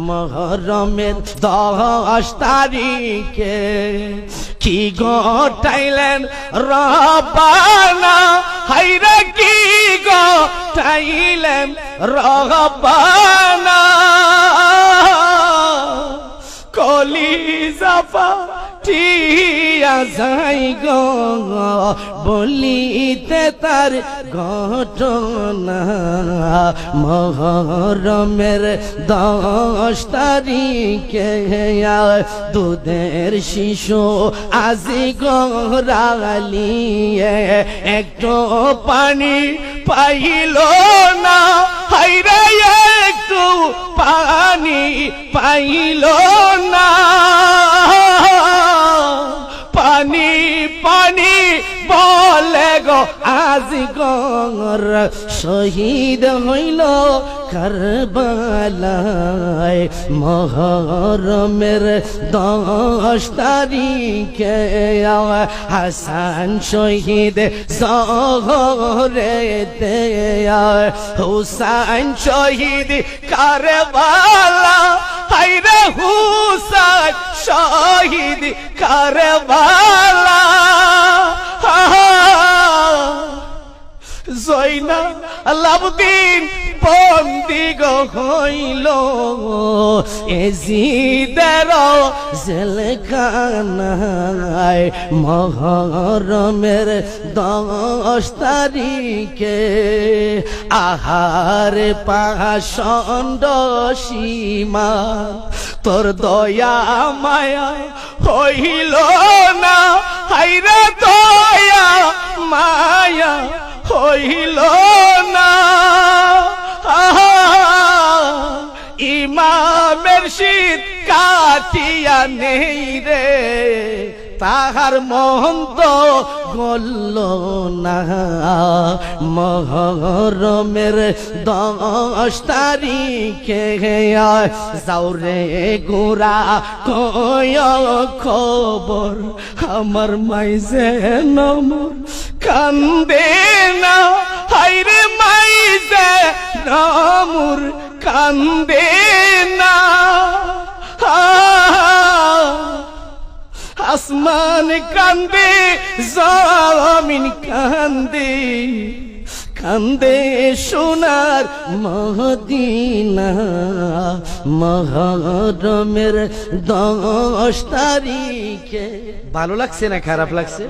মহরমের দশ তারিখে কি গোটাইলেন রবানা হাইরে কি গোটাইলেন রবানা কলি জাফা টিয়া যাই গো তার ঘটনা। মহরমের দশ তারিখে দুধের শিশু আজি গরালিয়ে একটু পানি পাইল না, হাইরে একটু পানি পাইল বলে গো আজ গর শহীদ হইল কারবালায় মহরমের দশ তারিখে হাসান শহীদ জহরে হুসাইন শহীদ কারবালা হাইরে হুসাইন শহীদ কারবালা আলাউদ্দিন বন্দি গো হইল। এজিদের জেলখানায় মহরমের দশ তারিখে আহার পাষণ্ড সীমা। তোর দয়া মায়া হইল না হাইরে দয়া ইমামের শীত কাটিয়া নেই রে। তাহার মহন্ত তো গল না। মহরমের দশ তারিখে যাওরে গোরা, কয় খবর। আমার মাইজে নমর কান্দে না। হাইরে মাইজে নমর কান্দে আসমান কান্দে, জমিন কান্দে। কান্দে সোনার মহদিনা, মহরমের দশ তারিখে। ভালো লাগছে না, খারাপ লাগছে?